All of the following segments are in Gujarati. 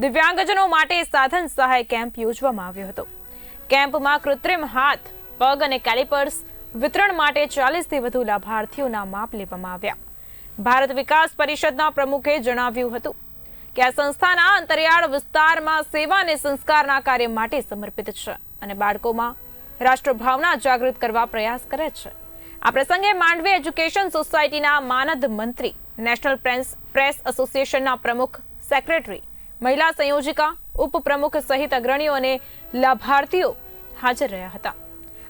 દિવ્યાંગજનો માટે સાધન સહાય કેમ્પ યોજવામાં આવ્યો હતો. કેમ્પમાં કૃત્રિમ હાથ, પગ અને કેલિપર્સ વિતરણ માટે ચાલીસથી વધુ લાભાર્થીઓના માપ લેવામાં આવ્યા. ભારત વિકાસ પરિષદના પ્રમુખે જણાવ્યું હતું કે આ સંસ્થાના અંતરિયાળ વિસ્તારમાં સેવા અને સંસ્કારના કાર્ય માટે સમર્પિત છે અને બાળકોમાં રાષ્ટ્રભાવના જાગૃત કરવા પ્રયાસ કરે છે. આ પ્રસંગે માંડવી એજ્યુકેશન સોસાયટીના માનદ મંત્રી, નેશનલ પ્રેસ પ્રેસ એસોસિએશનના પ્રમુખ, સેક્રેટરી, મહિલા સંયોજિકા, ઉપપ્રમુખ સહિત અગ્રણીઓ અને લાભાર્થીઓ હાજર રહ્યા હતા.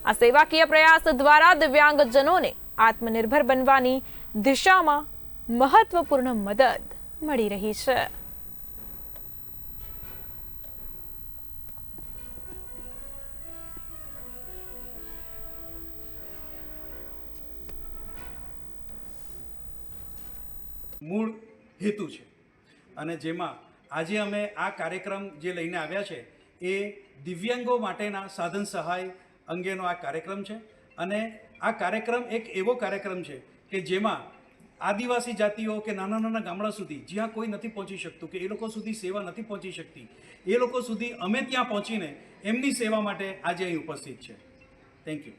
આ સેવાકીય પ્રયાસ દ્વારા દિવ્યાંગજનોને આત્મનિર્ભર બનવાની દિશામાં મહત્વપૂર્ણ મદદ મળી રહી છે. મૂળ હેતુ છે. અને જેમાં આજે અમે આ કાર્યક્રમ જે લઈને આવ્યા છે, એ દિવ્યાંગો માટેના સાધન સહાય અંગેનો આ કાર્યક્રમ છે. અને આ કાર્યક્રમ એક એવો કાર્યક્રમ છે કે જેમાં આદિવાસી જાતિઓ કે નાના નાના ગામડા સુધી જ્યાં કોઈ નથી પહોંચી શકતું, કે એ લોકો સુધી સેવા નથી પહોંચી શકતી, એ લોકો સુધી અમે ત્યાં પહોંચીને એમની સેવા માટે આજે અહીં ઉપસ્થિત છે. Thank you